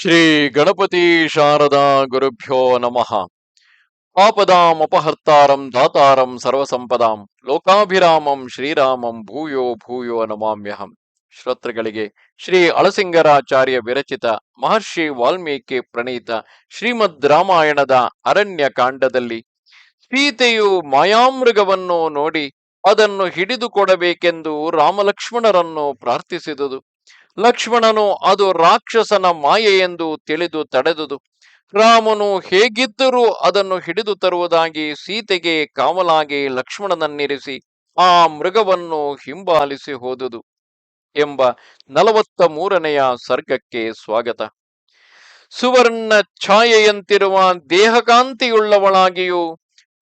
ಶ್ರೀ ಗಣಪತಿ ಶಾರದಾ ಗುರುಭ್ಯೋ ನಮಃ. ಪಾಪದಾಂ ಅಪಹರ್ತಾರಂ ದಾತಾರಂ ಸರ್ವಸಂಪದಾಂ ಲೋಕಾಭಿರಾಮಂ ಶ್ರೀರಾಮಂ ಭೂಯೋ ಭೂಯೋ ನಮಾಮ್ಯಹಂ. ಶ್ರೋತೃಗಳಿಗೆ ಶ್ರೀ ಅಳಸಿಂಗರಾಚಾರ್ಯ ವಿರಚಿತ ಮಹರ್ಷಿ ವಾಲ್ಮೀಕಿ ಪ್ರಣೀತ ಶ್ರೀಮದ್ ರಾಮಾಯಣದ ಅರಣ್ಯ ಕಾಂಡದಲ್ಲಿ ಸೀತೆಯು ಮಾಯಾಮೃಗವನ್ನು ನೋಡಿ ಅದನ್ನು ಹಿಡಿದುಕೊಡಬೇಕೆಂದು ರಾಮಲಕ್ಷ್ಮಣರನ್ನು ಪ್ರಾರ್ಥಿಸಿದುದು. ಲಕ್ಷ್ಮಣನು ಅದು ರಾಕ್ಷಸನ ಮಾಯೆ ಎಂದು ತಿಳಿದು ತಡೆದುದು. ರಾಮನು ಹೇಗಿದ್ದರೂ ಅದನ್ನು ಹಿಡಿದು ತರುವುದಾಗಿ ಸೀತೆಗೆ ಕಾವಲಾಗಿ ಲಕ್ಷ್ಮಣನನ್ನಿರಿಸಿ ಆ ಮೃಗವನ್ನು ಹಿಂಬಾಲಿಸಿ ಹೋದುದು ಎಂಬ ನಲವತ್ತ ಮೂರನೆಯ ಸರ್ಗಕ್ಕೆ ಸ್ವಾಗತ. ಸುವರ್ಣ ಛಾಯೆಯಂತಿರುವ ದೇಹಕಾಂತಿಯುಳ್ಳವಳಾಗಿಯೂ,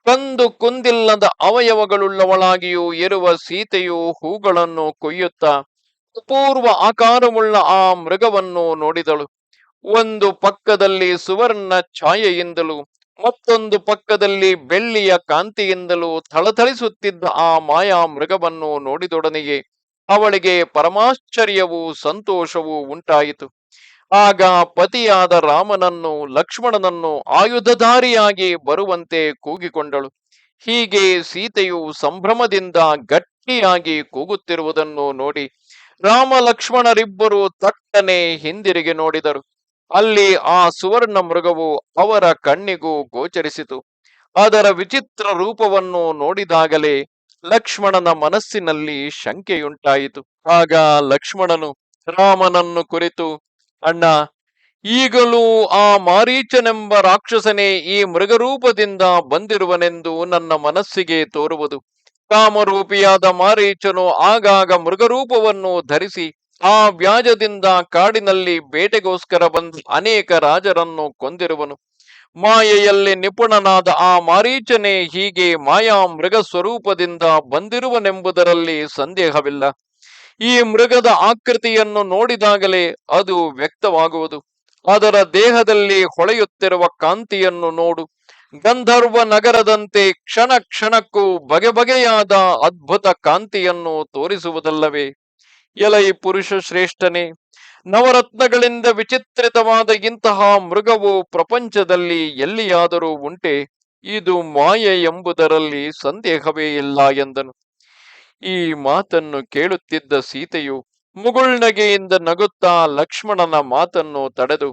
ಕಂದು ಕುಂದಿಲ್ಲದ ಅವಯವಗಳುಳ್ಳವಳಾಗಿಯೂ ಇರುವ ಸೀತೆಯು ಹೂಗಳನ್ನು ಕೊಯ್ಯುತ್ತಾ ಅಪೂರ್ವ ಆಕಾರವುಳ್ಳ ಆ ಮೃಗವನ್ನು ನೋಡಿದಳು. ಒಂದು ಪಕ್ಕದಲ್ಲಿ ಸುವರ್ಣ ಛಾಯೆಯಿಂದಲೂ, ಮತ್ತೊಂದು ಪಕ್ಕದಲ್ಲಿ ಬೆಳ್ಳಿಯ ಕಾಂತಿಯಿಂದಲೂ ಥಳಥಳಿಸುತ್ತಿದ್ದ ಆ ಮಾಯಾ ಮೃಗವನ್ನು ನೋಡಿದೊಡನೆಯೇ ಅವಳಿಗೆ ಪರಮಾಶ್ಚರ್ಯವೂ ಸಂತೋಷವೂ ಉಂಟಾಯಿತು. ಆಗ ಪತಿಯಾದ ರಾಮನನ್ನು, ಲಕ್ಷ್ಮಣನನ್ನು ಆಯುಧಧಾರಿಯಾಗಿ ಬರುವಂತೆ ಕೂಗಿಕೊಂಡಳು. ಹೀಗೆ ಸೀತೆಯು ಸಂಭ್ರಮದಿಂದ ಗಟ್ಟಿಯಾಗಿ ಕೂಗುತ್ತಿರುವುದನ್ನು ನೋಡಿ ರಾಮ ಲಕ್ಷ್ಮಣರಿಬ್ಬರು ತಟ್ಟನೆ ಹಿಂದಿರುಗಿ ನೋಡಿದರು. ಅಲ್ಲಿ ಆ ಸುವರ್ಣ ಮೃಗವು ಅವರ ಕಣ್ಣಿಗೂ ಗೋಚರಿಸಿತು. ಅದರ ವಿಚಿತ್ರ ರೂಪವನ್ನು ನೋಡಿದಾಗಲೇ ಲಕ್ಷ್ಮಣನ ಮನಸ್ಸಿನಲ್ಲಿ ಶಂಕೆಯುಂಟಾಯಿತು. ಆಗ ಲಕ್ಷ್ಮಣನು, ರಾಮನನ್ನು ಕುರಿತು, ಅಣ್ಣ, ಈಗಲೂ ಆ ಮಾರೀಚನೆಂಬ ರಾಕ್ಷಸನೇ ಈ ಮೃಗರೂಪದಿಂದ ಬಂದಿರುವನೆಂದು ನನ್ನ ಮನಸ್ಸಿಗೆ ತೋರುವುದು. ಕಾಮರೂಪಿಯಾದ ಮಾರೀಚನು ಆಗಾಗ ಮೃಗರೂಪವನ್ನು ಧರಿಸಿ ಆ ವ್ಯಾಜದಿಂದ ಕಾಡಿನಲ್ಲಿ ಬೇಟೆಗೋಸ್ಕರ ಬಂದು ಅನೇಕ ರಾಜರನ್ನು ಕೊಂದಿರುವನು. ಮಾಯೆಯಲ್ಲಿ ನಿಪುಣನಾದ ಆ ಮಾರೀಚನೇ ಹೀಗೆ ಮಾಯಾ ಮೃಗ ಸ್ವರೂಪದಿಂದ ಬಂದಿರುವನೆಂಬುದರಲ್ಲಿ ಸಂದೇಹವಿಲ್ಲ. ಈ ಮೃಗದ ಆಕೃತಿಯನ್ನು ನೋಡಿದಾಗಲೇ ಅದು ವ್ಯಕ್ತವಾಗುವುದು. ಅದರ ದೇಹದಲ್ಲಿ ಹೊಳೆಯುತ್ತಿರುವ ಕಾಂತಿಯನ್ನು ನೋಡು. ಗಂಧರ್ವ ನಗರದಂತೆ ಕ್ಷಣ ಕ್ಷಣಕ್ಕೂ ಬಗೆ ಬಗೆಯಾದ ಅದ್ಭುತ ಕಾಂತಿಯನ್ನು ತೋರಿಸುವುದಲ್ಲವೇ? ಎಲೈ ಪುರುಷ ಶ್ರೇಷ್ಠನೇ, ನವರತ್ನಗಳಿಂದ ವಿಚಿತ್ರಿತವಾದ ಇಂತಹ ಮೃಗವು ಪ್ರಪಂಚದಲ್ಲಿ ಎಲ್ಲಿಯಾದರೂ ಉಂಟೆ? ಇದು ಮಾಯೆ ಎಂಬುದರಲ್ಲಿ ಸಂದೇಹವೇ ಇಲ್ಲ ಎಂದನು. ಈ ಮಾತನ್ನು ಕೇಳುತ್ತಿದ್ದ ಸೀತೆಯು ಮುಗುಳ್ನಗೆಯಿಂದ ನಗುತ್ತಾ ಲಕ್ಷ್ಮಣನ ಮಾತನ್ನು ತಡೆದು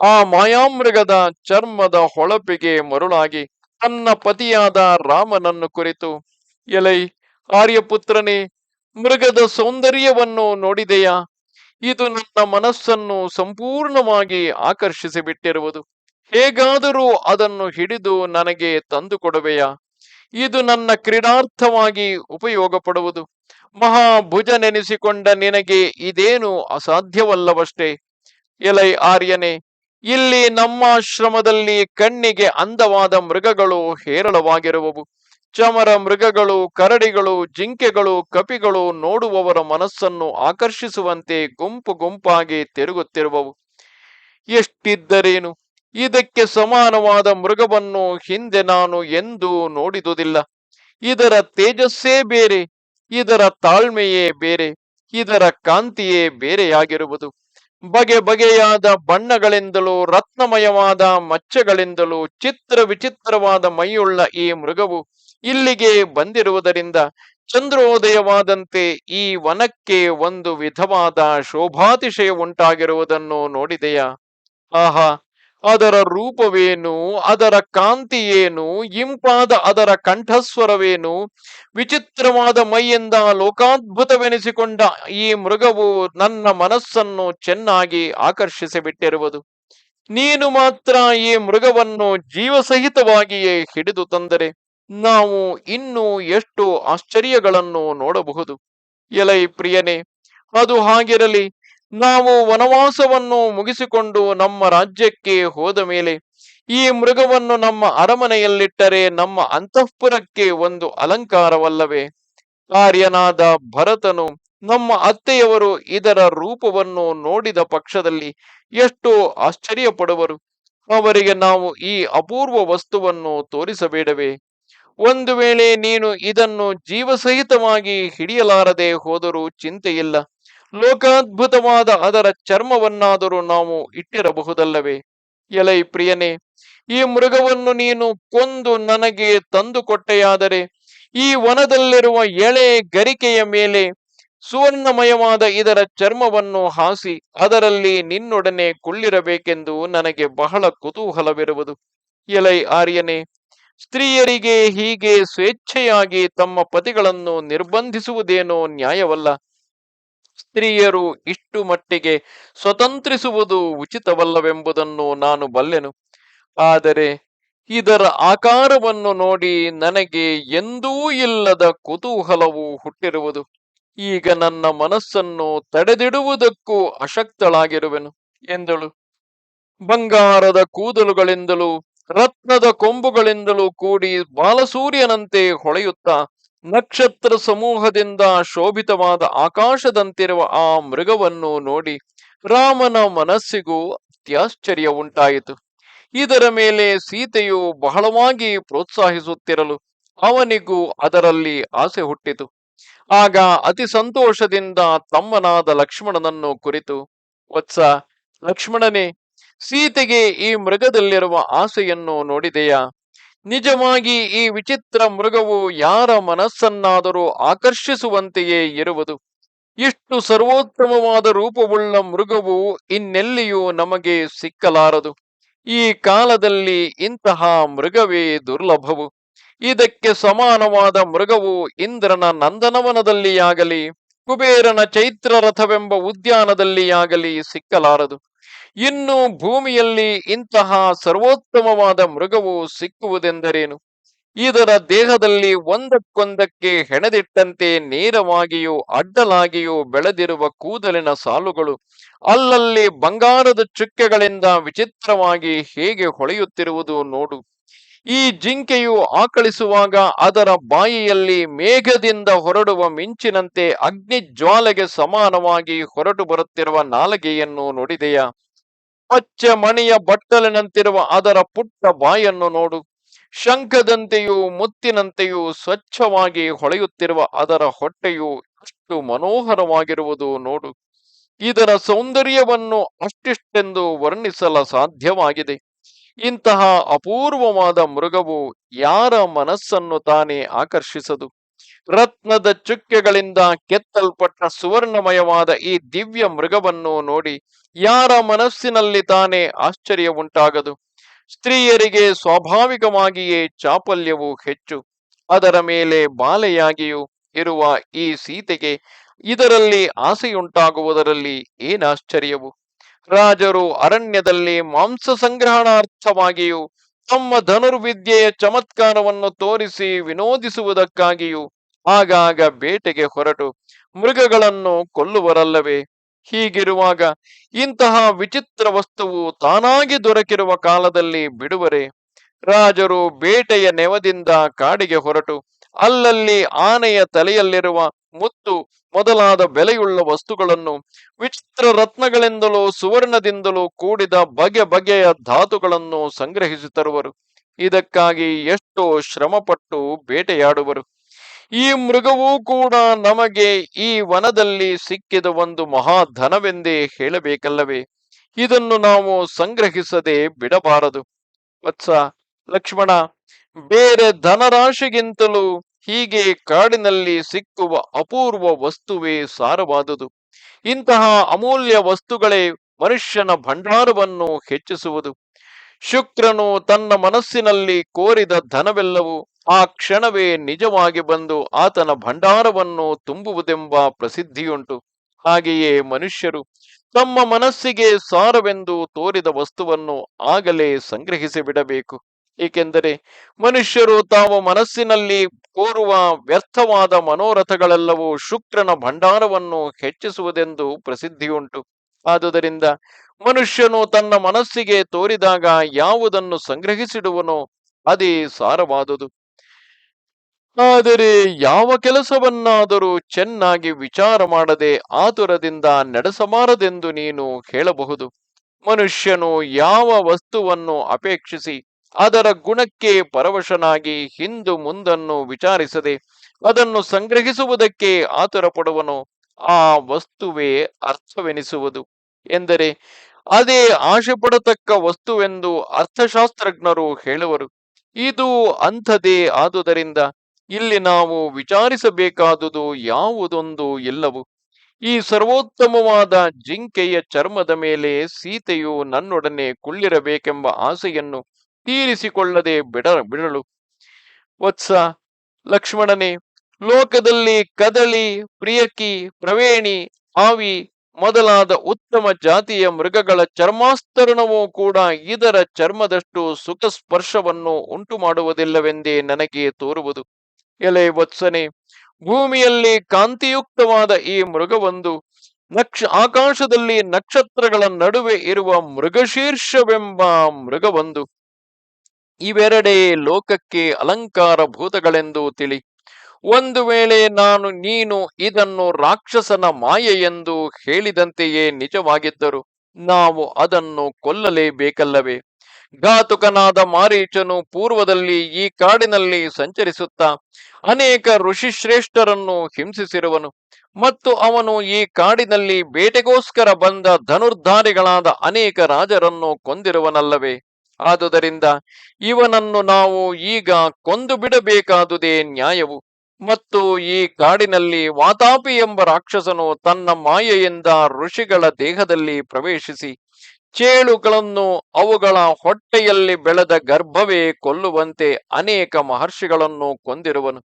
ಆ ಮಾಯಾಮೃಗದ ಚರ್ಮದ ಹೊಳಪಿಗೆ ಮರುಳಾಗಿ ತನ್ನ ಪತಿಯಾದ ರಾಮನನ್ನು ಕುರಿತು, ಎಲೈ ಆರ್ಯಪುತ್ರನೇ ಮೃಗದ ಸೌಂದರ್ಯವನ್ನು ನೋಡಿದೆಯಾ? ಇದು ನನ್ನ ಮನಸ್ಸನ್ನು ಸಂಪೂರ್ಣವಾಗಿ ಆಕರ್ಷಿಸಿ ಬಿಟ್ಟಿರುವುದು ಹೇಗಾದರೂ ಅದನ್ನು ಹಿಡಿದು ನನಗೆ ತಂದುಕೊಡುವೆಯಾ? ಇದು ನನ್ನ ಕ್ರೀಡಾರ್ಥವಾಗಿ ಉಪಯೋಗ ಪಡುವುದು ಮಹಾಭುಜನೆನಿಸಿಕೊಂಡ ನಿನಗೆ ಇದೇನು ಅಸಾಧ್ಯವಲ್ಲವಷ್ಟೇ. ಎಲೈ ಆರ್ಯನೇ ಇಲ್ಲಿ ನಮ್ಮ ಆಶ್ರಮದಲ್ಲಿ ಕಣ್ಣಿಗೆ ಅಂದವಾದ ಮೃಗಗಳು ಹೇರಳವಾಗಿರುವವು. ಚಮರ ಮೃಗಗಳು, ಕರಡಿಗಳು, ಜಿಂಕೆಗಳು, ಕಪಿಗಳು ನೋಡುವವರ ಮನಸ್ಸನ್ನು ಆಕರ್ಷಿಸುವಂತೆ ಗುಂಪು ಗುಂಪಾಗಿ ತಿರುಗುತ್ತಿರುವವು. ಎಷ್ಟಿದ್ದರೇನು? ಇದಕ್ಕೆ ಸಮಾನವಾದ ಮೃಗವನ್ನು ಹಿಂದೆ ನಾನು ಎಂದೂ ನೋಡಿದುದಿಲ್ಲ. ಇದರ ತೇಜಸ್ಸೇ ಬೇರೆ, ಇದರ ತಾಳ್ಮೆಯೇ ಬೇರೆ, ಇದರ ಕಾಂತಿಯೇ ಬೇರೆಯಾಗಿರುವುದು. ಬಗೆ ಬಗೆಯಾದ ಬಣ್ಣಗಳಿಂದಲೂ, ರತ್ನಮಯವಾದ ಮಚ್ಚಗಳಿಂದಲೂ, ಚಿತ್ರ ವಿಚಿತ್ರವಾದ ಮೈಯುಳ್ಳ ಈ ಮೃಗವು ಇಲ್ಲಿಗೆ ಬಂದಿರುವುದರಿಂದ ಚಂದ್ರೋದಯವಾದಂತೆ ಈ ವನಕ್ಕೆ ಒಂದು ವಿಧವಾದ ಶೋಭಾತಿಶಯ ಉಂಟಾಗಿರುವುದನ್ನು ನೋಡಿದೆಯಾ? ಆಹಾ! ಅದರ ರೂಪವೇನು? ಅದರ ಕಾಂತಿಯೇನು? ಇಂಪಾದ ಅದರ ಕಂಠಸ್ವರವೇನು? ವಿಚಿತ್ರವಾದ ಮೈಯಿಂದ ಲೋಕಾದ್ಭುತವೆನಿಸಿಕೊಂಡ ಈ ಮೃಗವು ನನ್ನ ಮನಸ್ಸನ್ನು ಚೆನ್ನಾಗಿ ಆಕರ್ಷಿಸಿಬಿಟ್ಟಿರುವುದು. ನೀನು ಮಾತ್ರ ಈ ಮೃಗವನ್ನು ಜೀವಸಹಿತವಾಗಿಯೇ ಹಿಡಿದು ತಂದರೆ ನಾವು ಇನ್ನೂ ಎಷ್ಟು ಆಶ್ಚರ್ಯಗಳನ್ನು ನೋಡಬಹುದು. ಎಲೈ ಪ್ರಿಯನೇ, ಅದು ಹಾಗಿರಲಿ. ನಾವು ವನವಾಸವನ್ನು ಮುಗಿಸಿಕೊಂಡು ನಮ್ಮ ರಾಜ್ಯಕ್ಕೆ ಹೋದ ಮೇಲೆ ಈ ಮೃಗವನ್ನು ನಮ್ಮ ಅರಮನೆಯಲ್ಲಿಟ್ಟರೆ ನಮ್ಮ ಅಂತಃಪುರಕ್ಕೆ ಒಂದು ಅಲಂಕಾರವಲ್ಲವೇ? ಆರ್ಯನಾದ ಭರತನು ನಮ್ಮ ಅತ್ತೆಯವರು ಇದರ ರೂಪವನ್ನು ನೋಡಿದ ಪಕ್ಷದಲ್ಲಿ ಎಷ್ಟು ಆಶ್ಚರ್ಯ ಪಡುವರು ಅವರಿಗೆ ನಾವು ಈ ಅಪೂರ್ವ ವಸ್ತುವನ್ನು ತೋರಿಸಬೇಡವೇ? ಒಂದು ವೇಳೆ ನೀನು ಇದನ್ನು ಜೀವಸಹಿತವಾಗಿ ಹಿಡಿಯಲಾರದೆ ಹೋದರೂ ಚಿಂತೆಯಿಲ್ಲ. ಲೋಕಾದ್ಭುತವಾದ ಅದರ ಚರ್ಮವನ್ನಾದರೂ ನಾವು ಇಟ್ಟಿರಬಹುದಲ್ಲವೇ? ಎಲೈ ಪ್ರಿಯನೇ, ಈ ಮೃಗವನ್ನು ನೀನು ಕೊಂದು ನನಗೆ ತಂದುಕೊಟ್ಟೆಯಾದರೆ ಈ ವನದಲ್ಲಿರುವ ಎಳೆ ಗರಿಕೆಯ ಮೇಲೆ ಸುವರ್ಣಮಯವಾದ ಇದರ ಚರ್ಮವನ್ನು ಹಾಸಿ, ಅದರಲ್ಲಿ ನಿನ್ನೊಡನೆ ಕುಳ್ಳಿರಬೇಕೆಂದು ನನಗೆ ಬಹಳ ಕುತೂಹಲವಿರುವುದು. ಎಲೈ ಆರ್ಯನೇ, ಸ್ತ್ರೀಯರಿಗೆ ಹೀಗೆ ಸ್ವೇಚ್ಛೆಯಾಗಿ ತಮ್ಮ ಪತಿಗಳನ್ನು ನಿರ್ಬಂಧಿಸುವುದೇನೋ ನ್ಯಾಯವಲ್ಲ. ಸ್ತ್ರೀಯರು ಇಷ್ಟು ಮಟ್ಟಿಗೆ ಸ್ವತಂತ್ರಿಸುವುದು ಉಚಿತವಲ್ಲವೆಂಬುದನ್ನು ನಾನು ಬಲ್ಲೆನು. ಆದರೆ ಇದರ ಆಕಾರವನ್ನು ನೋಡಿ ನನಗೆ ಎಂದೂ ಇಲ್ಲದ ಕುತೂಹಲವು ಹುಟ್ಟಿರುವುದು. ಈಗ ನನ್ನ ಮನಸ್ಸನ್ನು ತಡೆದಿಡುವುದಕ್ಕೂ ಅಶಕ್ತಳಾಗಿರುವೆನು, ಎಂದಳು. ಬಂಗಾರದ ಕೂದಲುಗಳಿಂದಲೂ ರತ್ನದ ಕೊಂಬುಗಳಿಂದಲೂ ಕೂಡಿ ಬಾಲಸೂರ್ಯನಂತೆ ಹೊಳೆಯುತ್ತಾ ನಕ್ಷತ್ರ ಸಮೂಹದಿಂದ ಶೋಭಿತವಾದ ಆಕಾಶದಂತಿರುವ ಆ ಮೃಗವನ್ನು ನೋಡಿ ರಾಮನ ಮನಸ್ಸಿಗೂ ಅತ್ಯಾಶ್ಚರ್ಯ ಉಂಟಾಯಿತು. ಇದರ ಮೇಲೆ ಸೀತೆಯು ಬಹಳವಾಗಿ ಪ್ರೋತ್ಸಾಹಿಸುತ್ತಿರಲು ಅವನಿಗೂ ಅದರಲ್ಲಿ ಆಸೆ ಹುಟ್ಟಿತು. ಆಗ ಅತಿ ಸಂತೋಷದಿಂದ ತಮ್ಮನಾದ ಲಕ್ಷ್ಮಣನನ್ನು ಕುರಿತು, ವತ್ಸ, ಲಕ್ಷ್ಮಣನೇ, ಸೀತೆಗೆ ಈ ಮೃಗದಲ್ಲಿರುವ ಆಸೆಯನ್ನು ನೋಡಿದೆಯಾ? ನಿಜವಾಗಿ ಈ ವಿಚಿತ್ರ ಮೃಗವು ಯಾರ ಮನಸ್ಸನ್ನಾದರೂ ಆಕರ್ಷಿಸುವಂತೆಯೇ ಇರುವುದು. ಇಷ್ಟು ಸರ್ವೋತ್ತಮವಾದ ರೂಪವುಳ್ಳ ಮೃಗವು ಇನ್ನೆಲ್ಲಿಯೂ ನಮಗೆ ಸಿಕ್ಕಲಾರದು. ಈ ಕಾಲದಲ್ಲಿ ಇಂತಹ ಮೃಗವೇ ದುರ್ಲಭವು. ಇದಕ್ಕೆ ಸಮಾನವಾದ ಮೃಗವು ಇಂದ್ರನ ನಂದನವನದಲ್ಲಿಯಾಗಲಿ, ಕುಬೇರನ ಚೈತ್ರ ರಥವೆಂಬ ಉದ್ಯಾನದಲ್ಲಿಯಾಗಲಿ ಸಿಕ್ಕಲಾರದು. ಇನ್ನು ಭೂಮಿಯಲ್ಲಿ ಇಂತಹ ಸರ್ವೋತ್ತಮವಾದ ಮೃಗವು ಸಿಕ್ಕುವುದೆಂದರೇನು? ಇದರ ದೇಹದಲ್ಲಿ ಒಂದಕ್ಕೊಂದಕ್ಕೆ ಹೆಣೆದಿಟ್ಟಂತೆ ನೇರವಾಗಿಯೂ ಅಡ್ಡಲಾಗಿಯೂ ಬೆಳೆದಿರುವ ಕೂದಲಿನ ಸಾಲುಗಳು ಅಲ್ಲಲ್ಲಿ ಬಂಗಾರದ ಚುಕ್ಕೆಗಳಿಂದ ವಿಚಿತ್ರವಾಗಿ ಹೇಗೆ ಹೊಳೆಯುತ್ತಿರುವುದು ನೋಡು. ಈ ಜಿಂಕೆಯು ಆಕಳಿಸುವಾಗ ಅದರ ಬಾಯಿಯಲ್ಲಿ ಮೇಘದಿಂದ ಹೊರಡುವ ಮಿಂಚಿನಂತೆ ಅಗ್ನಿ ಜ್ವಾಲೆಗೆ ಸಮಾನವಾಗಿ ಹೊರಟು ಬರುತ್ತಿರುವ ನಾಲಗೆಯನ್ನು ನೋಡಿದೆಯಾ? ಪಚ್ಚೆ ಮಣಿಯ ಬಟ್ಟಲಿನಂತಿರುವ ಅದರ ಪುಟ್ಟ ಬಾಯನ್ನು ನೋಡು. ಶಂಖದಂತೆಯೂ ಮುತ್ತಿನಂತೆಯೂ ಸ್ವಚ್ಛವಾಗಿ ಹೊಳೆಯುತ್ತಿರುವ ಅದರ ಹೊಟ್ಟೆಯು ಎಷ್ಟು ಮನೋಹರವಾಗಿರುವುದು ನೋಡು. ಇದರ ಸೌಂದರ್ಯವನ್ನು ಅಷ್ಟಿಷ್ಟೆಂದು ವರ್ಣಿಸಲ ಸಾಧ್ಯವಾಗಿದೆ. ಇಂತಹ ಅಪೂರ್ವವಾದ ಮೃಗವು ಯಾರ ಮನಸ್ಸನ್ನು ತಾನೇ ಆಕರ್ಷಿಸದು? ರತ್ನದ ಚುಕ್ಕೆಗಳಿಂದ ಕೆತ್ತಲ್ಪಟ್ಟ ಸುವರ್ಣಮಯವಾದ ಈ ದಿವ್ಯ ಮೃಗವನ್ನು ನೋಡಿ ಯಾರ ಮನಸ್ಸಿನಲ್ಲಿ ತಾನೇ ಆಶ್ಚರ್ಯ ಉಂಟಾಗದು. ಸ್ತ್ರೀಯರಿಗೆ ಸ್ವಾಭಾವಿಕವಾಗಿಯೇ ಚಾಪಲ್ಯವು ಹೆಚ್ಚು. ಅದರ ಮೇಲೆ ಬಾಲೆಯಾಗಿಯೂ ಇರುವ ಈ ಸೀತೆಗೆ ಇದರಲ್ಲಿ ಆಸೆಯುಂಟಾಗುವುದರಲ್ಲಿ ಏನಾಶ್ಚರ್ಯವು? ರಾಜರು ಅರಣ್ಯದಲ್ಲಿ ಮಾಂಸ ಸಂಗ್ರಹಣಾರ್ಥವಾಗಿಯೂ ತಮ್ಮ ಧನುರ್ವಿದ್ಯೆಯ ಚಮತ್ಕಾರವನ್ನು ತೋರಿಸಿ ವಿನೋದಿಸುವುದಕ್ಕಾಗಿಯೂ ಆಗಾಗ ಬೇಟೆಗೆ ಹೊರಟು, ಮೃಗಗಳನ್ನು ಕೊಲ್ಲುವರಲ್ಲವೇ? ಹೀಗಿರುವಾಗ ಇಂತಹ ವಿಚಿತ್ರ ವಸ್ತುವು ತಾನಾಗಿ ದೊರಕಿರುವ ಕಾಲದಲ್ಲಿ ಬಿಡುವರೆ? ರಾಜರು ಬೇಟೆಯ ನೆವದಿಂದ ಕಾಡಿಗೆ ಹೊರಟು, ಅಲ್ಲಲ್ಲಿ ಆನೆಯ ತಲೆಯಲ್ಲಿರುವ ಮುತ್ತು ಮೊದಲಾದ ಬೆಲೆಯುಳ್ಳ ವಸ್ತುಗಳನ್ನು ವಿಚಿತ್ರ ರತ್ನಗಳಿಂದಲೂ ಸುವರ್ಣದಿಂದಲೂ ಕೂಡಿದ ಬಗೆ ಬಗೆಯ ಧಾತುಗಳನ್ನು ಸಂಗ್ರಹಿಸಿ ತರುವರು. ಇದಕ್ಕಾಗಿ ಎಷ್ಟೋ ಶ್ರಮಪಟ್ಟು ಬೇಟೆಯಾಡುವರು. ಈ ಮೃಗವೂ ಕೂಡ ನಮಗೆ ಈ ವನದಲ್ಲಿ ಸಿಕ್ಕಿದ ಒಂದು ಮಹಾಧನವೆಂದೇ ಹೇಳಬೇಕಲ್ಲವೇ? ಇದನ್ನು ನಾವು ಸಂಗ್ರಹಿಸದೆ ಬಿಡಬಾರದು. ವತ್ಸ ಲಕ್ಷ್ಮಣ, ಬೇರೆ ಧನರಾಶಿಗಿಂತಲೂ ಹೀಗೆ ಕಾಡಿನಲ್ಲಿ ಸಿಕ್ಕುವ ಅಪೂರ್ವ ವಸ್ತುವೇ ಸಾರವಾದುದು. ಇಂತಹ ಅಮೂಲ್ಯ ವಸ್ತುಗಳೇ ಮನುಷ್ಯನ ಭಂಡಾರವನ್ನು ಹೆಚ್ಚಿಸುವುದು. ಶುಕ್ರನು ತನ್ನ ಮನಸ್ಸಿನಲ್ಲಿ ಕೋರಿದ ಧನವೆಲ್ಲವೂ ಆ ಕ್ಷಣವೇ ನಿಜವಾಗಿ ಬಂದು ಆತನ ಭಂಡಾರವನ್ನು ತುಂಬುವುದೆಂಬ ಪ್ರಸಿದ್ಧಿಯುಂಟು. ಹಾಗೆಯೇ ಮನುಷ್ಯರು ತಮ್ಮ ಮನಸ್ಸಿಗೆ ಸಾರವೆಂದು ತೋರಿದ ವಸ್ತುವನ್ನು ಆಗಲೇ ಸಂಗ್ರಹಿಸಿ ಬಿಡಬೇಕು. ಏಕೆಂದರೆ ಮನುಷ್ಯರು ತಾವು ಮನಸ್ಸಿನಲ್ಲಿ ಕೋರುವ ವ್ಯರ್ಥವಾದ ಮನೋರಥಗಳೆಲ್ಲವೂ ಶುಕ್ರನ ಭಂಡಾರವನ್ನು ಹೆಚ್ಚಿಸುವುದೆಂದು ಪ್ರಸಿದ್ಧಿಯುಂಟು. ಆದುದರಿಂದ ಮನುಷ್ಯನು ತನ್ನ ಮನಸ್ಸಿಗೆ ತೋರಿದಾಗ ಯಾವುದನ್ನು ಸಂಗ್ರಹಿಸಿಡುವನೋ ಅದೇ ಸಾರವಾದುದು. ಆದರೆ ಯಾವ ಕೆಲಸವನ್ನಾದರೂ ಚೆನ್ನಾಗಿ ವಿಚಾರ ಮಾಡದೆ ಆತುರದಿಂದ ನಡೆಸಬಾರದೆಂದು ನೀನು ಹೇಳಬಹುದು. ಮನುಷ್ಯನು ಯಾವ ವಸ್ತುವನ್ನು ಅಪೇಕ್ಷಿಸಿ ಅದರ ಗುಣಕ್ಕೆ ಪರವಶನಾಗಿ ಹಿಂದು ಮುಂದನ್ನು ವಿಚಾರಿಸದೆ ಅದನ್ನು ಸಂಗ್ರಹಿಸುವುದಕ್ಕೆ ಆತುರ ಪಡುವನು ಆ ವಸ್ತುವೇ ಅರ್ಥವೆನಿಸುವುದು. ಎಂದರೆ ಅದೇ ಆಶೆ ಪಡತಕ್ಕ ವಸ್ತುವೆಂದು ಅರ್ಥಶಾಸ್ತ್ರಜ್ಞರು ಹೇಳುವರು. ಇದು ಅಂಥದೇ ಆದುದರಿಂದ ಇಲ್ಲಿ ನಾವು ವಿಚಾರಿಸಬೇಕಾದುದು ಯಾವುದೊಂದು ಎಲ್ಲವೂ? ಈ ಸರ್ವೋತ್ತಮವಾದ ಜಿಂಕೆಯ ಚರ್ಮದ ಮೇಲೆ ಸೀತೆಯು ನನ್ನೊಡನೆ ಕುಳ್ಳಿರಬೇಕೆಂಬ ಆಸೆಯನ್ನು ತೀರಿಸಿಕೊಳ್ಳದೆ ಬಿಡ, ಬಿಡಲು. ವತ್ಸ ಲಕ್ಷ್ಮಣನೇ, ಲೋಕದಲ್ಲಿ ಕದಳಿ, ಪ್ರಿಯಕಿ, ಪ್ರವೇಣಿ ಆವಿ ಮೊದಲಾದ ಉತ್ತಮ ಜಾತಿಯ ಮೃಗಗಳ ಚರ್ಮಾಸ್ತರಣವೂ ಕೂಡ ಇದರ ಚರ್ಮದಷ್ಟು ಸುಖ ಸ್ಪರ್ಶವನ್ನು ಉಂಟು ಮಾಡುವುದಿಲ್ಲವೆಂದೇ ನನಗೆ ತೋರುವುದು. ಎಲೆ ವತ್ಸನೆ. ಭೂಮಿಯಲ್ಲಿ ಕಾಂತಿಯುಕ್ತವಾದ ಈ ಮೃಗವೊಂದು ನಕ್ಷ, ಆಕಾಶದಲ್ಲಿ ನಕ್ಷತ್ರಗಳ ನಡುವೆ ಇರುವ ಮೃಗಶೀರ್ಷವೆಂಬ ಮೃಗವೊಂದು. ಇವೆರಡೇ ಲೋಕಕ್ಕೆ ಅಲಂಕಾರ ಭೂತಗಳೆಂದು ತಿಳಿ. ಒಂದು ವೇಳೆ ನಾನು, ನೀನು ಇದನ್ನು ರಾಕ್ಷಸನ ಮಾಯೆ ಎಂದು ಹೇಳಿದಂತೆಯೇ ನಿಜವಾಗಿದ್ದರು. ನಾವು ಅದನ್ನು ಕೊಲ್ಲಲೇಬೇಕಲ್ಲವೇ? ಘಾತುಕನಾದ ಮಾರೀಚನು ಪೂರ್ವದಲ್ಲಿ ಈ ಕಾಡಿನಲ್ಲಿ ಸಂಚರಿಸುತ್ತಾ ಅನೇಕ ಋಷಿಶ್ರೇಷ್ಠರನ್ನು ಹಿಂಸಿಸಿರುವನು ಮತ್ತು ಅವನು ಈ ಕಾಡಿನಲ್ಲಿ ಬೇಟೆಗೋಸ್ಕರ ಬಂದ ಧನುರ್ಧಾರಿಗಳಾದ ಅನೇಕ ರಾಜರನ್ನು ಕೊಂದಿರುವನಲ್ಲವೇ? ಆದುದರಿಂದ ಇವನನ್ನು ನಾವು ಈಗ ಕೊಂದು ಬಿಡಬೇಕಾದುದೇ ನ್ಯಾಯವು ಮತ್ತು ಈ ಕಾಡಿನಲ್ಲಿ ವಾತಾಪಿ ಎಂಬ ರಾಕ್ಷಸನು ತನ್ನ ಮಾಯೆಯಿಂದ ಋಷಿಗಳ ದೇಹದಲ್ಲಿ ಪ್ರವೇಶಿಸಿ ಚೇಳುಗಳನ್ನು ಅವುಗಳ ಹೊಟ್ಟೆಯಲ್ಲಿ ಬೆಳೆದ ಗರ್ಭವೇ ಕೊಲ್ಲುವಂತೆ ಅನೇಕ ಮಹರ್ಷಿಗಳನ್ನು ಕೊಂದಿರುವನು.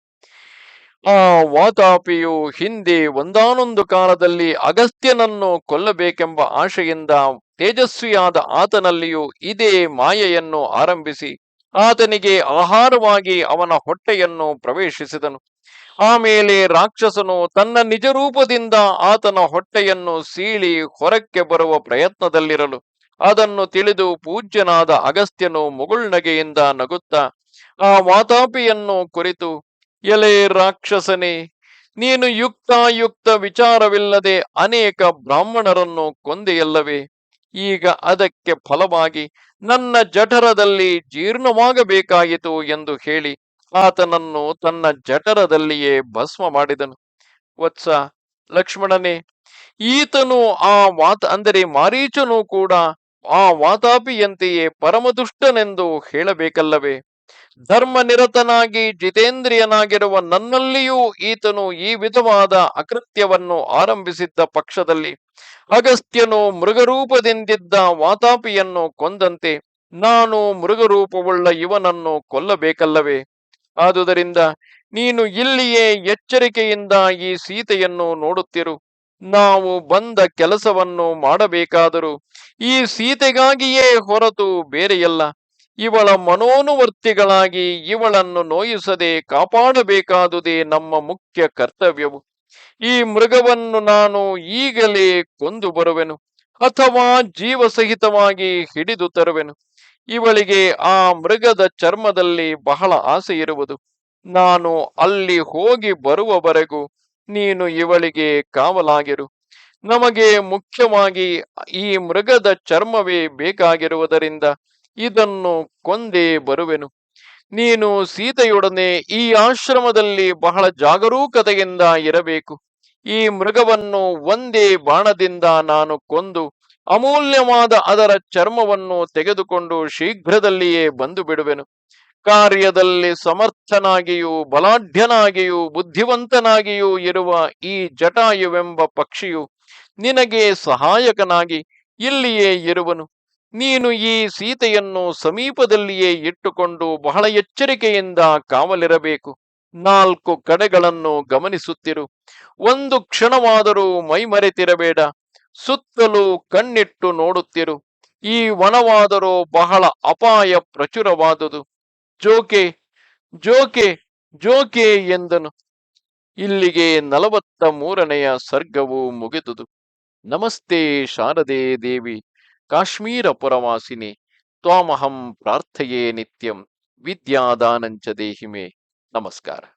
ಆ ವಾತಾಪಿಯು ಹಿಂದೆ ಒಂದಾನೊಂದು ಕಾಲದಲ್ಲಿ ಅಗಸ್ತ್ಯನನ್ನು ಕೊಲ್ಲಬೇಕೆಂಬ ಆಶೆಯಿಂದ ತೇಜಸ್ವಿಯಾದ ಆತನಲ್ಲಿಯೂ ಇದೇ ಮಾಯೆಯನ್ನು ಆರಂಭಿಸಿ, ಆತನಿಗೆ ಆಹಾರವಾಗಿ ಅವನ ಹೊಟ್ಟೆಯನ್ನು ಪ್ರವೇಶಿಸಿದನು. ಆಮೇಲೆ ರಾಕ್ಷಸನು ತನ್ನ ನಿಜರೂಪದಿಂದ ಆತನ ಹೊಟ್ಟೆಯನ್ನು ಸೀಳಿ ಹೊರಕ್ಕೆ ಬರುವ ಪ್ರಯತ್ನದಲ್ಲಿರಲು ಅದನ್ನು ತಿಳಿದು ಪೂಜ್ಯನಾದ ಅಗಸ್ತ್ಯನು ಮುಗುಳ್ನಗೆಯಿಂದ ನಗುತ್ತಾ, ಆ ವಾತಾಪಿಯನ್ನು ಕುರಿತು, ಎಲೆ ರಾಕ್ಷಸನೇ, ನೀನು ಯುಕ್ತಾಯುಕ್ತ ವಿಚಾರವಿಲ್ಲದೆ ಅನೇಕ ಬ್ರಾಹ್ಮಣರನ್ನು ಕೊಂದೆಯಲ್ಲವೇ? ಈಗ ಅದಕ್ಕೆ ಫಲವಾಗಿ ನನ್ನ ಜಠರದಲ್ಲಿ ಜೀರ್ಣವಾಗಬೇಕಾಯಿತು ಎಂದು ಹೇಳಿ ಆತನನ್ನು ತನ್ನ ಜಠರದಲ್ಲಿಯೇ ಭಸ್ಮ ಮಾಡಿದನು. ವತ್ಸ ಲಕ್ಷ್ಮಣನೇ, ಈತನು ಆ ವಾತ, ಅಂದರೆ ಮಾರೀಚನು ಕೂಡ ಆ ವಾತಾಪಿಯಂತೆಯೇ ಪರಮದುಷ್ಟನೆಂದು ಹೇಳಬೇಕಲ್ಲವೇ? ಧರ್ಮ ನಿರತನಾಗಿ ಜಿತೇಂದ್ರಿಯನಾಗಿರುವ ನನ್ನಲ್ಲಿಯೂ ಈತನು ಈ ವಿಧವಾದ ಅಕೃತ್ಯವನ್ನು ಆರಂಭಿಸಿದ್ದ ಪಕ್ಷದಲ್ಲಿ ಅಗಸ್ತ್ಯನು ಮೃಗರೂಪದಿಂದಿದ್ದ ವಾತಾಪಿಯನ್ನು ಕೊಂದಂತೆ ನಾನು ಮೃಗರೂಪವುಳ್ಳ ಇವನನ್ನು ಕೊಲ್ಲಬೇಕಲ್ಲವೇ? ಆದುದರಿಂದ ನೀನು ಇಲ್ಲಿಯೇ ಎಚ್ಚರಿಕೆಯಿಂದ ಈ ಸೀತೆಯನ್ನು ನೋಡುತ್ತಿರು. ನಾವು ಬಂದ ಕೆಲಸವನ್ನು ಮಾಡಬೇಕಾದರೂ ಈ ಸೀತೆಗಾಗಿಯೇ ಹೊರತು ಬೇರೆಯಲ್ಲ. ಇವಳ ಮನೋನುವರ್ತಿಗಳಾಗಿ ಇವಳನ್ನು ನೋಯಿಸದೆ ಕಾಪಾಡಬೇಕಾದುದೇ ನಮ್ಮ ಮುಖ್ಯ ಕರ್ತವ್ಯವು. ಈ ಮೃಗವನ್ನು ನಾನು ಈಗಲೇ ಕೊಂದು ಬರುವೆನು, ಅಥವಾ ಜೀವಸಹಿತವಾಗಿ ಹಿಡಿದು ತರುವೆನು. ಇವಳಿಗೆ ಆ ಮೃಗದ ಚರ್ಮದಲ್ಲಿ ಬಹಳ ಆಸೆ ಇರುವುದು ನಾನು ಅಲ್ಲಿ ಹೋಗಿ ಬರುವವರೆಗೂ ನೀನು ಇವಳಿಗೆ ಕಾವಲಾಗಿರು. ನಮಗೆ ಮುಖ್ಯವಾಗಿ ಈ ಮೃಗದ ಚರ್ಮವೇ ಬೇಕಾಗಿರುವುದರಿಂದ ಇದನ್ನು ಕೊಂದೇ ಬರುವೆನು. ನೀನು ಸೀತೆಯೊಡನೆ ಈ ಆಶ್ರಮದಲ್ಲಿ ಬಹಳ ಜಾಗರೂಕತೆಯಿಂದ ಇರಬೇಕು. ಈ ಮೃಗವನ್ನು ಒಂದೇ ಬಾಣದಿಂದ ನಾನು ಕೊಂದು ಅಮೂಲ್ಯವಾದ ಅದರ ಚರ್ಮವನ್ನು ತೆಗೆದುಕೊಂಡು ಶೀಘ್ರದಲ್ಲಿಯೇ ಬಂದು ಬಿಡುವೆನು. ಕಾರ್ಯದಲ್ಲಿ ಸಮರ್ಥನಾಗಿಯೂ, ಬಲಾಢ್ಯನಾಗಿಯೂ, ಬುದ್ಧಿವಂತನಾಗಿಯೂ ಇರುವ ಈ ಜಟಾಯುವೆಂಬ ಪಕ್ಷಿಯು ನಿನಗೆ ಸಹಾಯಕನಾಗಿ ಇಲ್ಲಿಯೇ ಇರುವನು. ನೀನು ಈ ಸೀತೆಯನ್ನು ಸಮೀಪದಲ್ಲಿಯೇ ಇಟ್ಟುಕೊಂಡು ಬಹಳ ಎಚ್ಚರಿಕೆಯಿಂದ ಕಾವಲಿರಬೇಕು. ನಾಲ್ಕು ಕಡೆಗಳನ್ನು ಗಮನಿಸುತ್ತಿರು. ಒಂದು ಕ್ಷಣವಾದರೂ ಮೈಮರೆತಿರಬೇಡ. ಸುತ್ತಲೂ ಕಣ್ಣಿಟ್ಟು ನೋಡುತ್ತಿರು. ಈ ವನವಾದರೂ ಬಹಳ ಅಪಾಯ ಪ್ರಚುರವಾದುದು. ಜೋಕೆ ಜೋಕೆ ಜೋಕೆ ಎಂದನು. ಇಲ್ಲಿಗೆ ನಲವತ್ತ ಮೂರನೆಯ ಸರ್ಗವು ಮುಗಿದುದು. ನಮಸ್ತೆ ಶಾರದೆ ದೇವಿ, ಕಾಶ್ಮೀರ ಪುರವಾಸಿನಿ, ತ್ವಾಮಹಂ ಪ್ರಾರ್ಥೆಯೇ ನಿತ್ಯಂ, ವಿದ್ಯಾದಾನಂಚ ದೇಹಿಮೆ. ನಮಸ್ಕಾರ.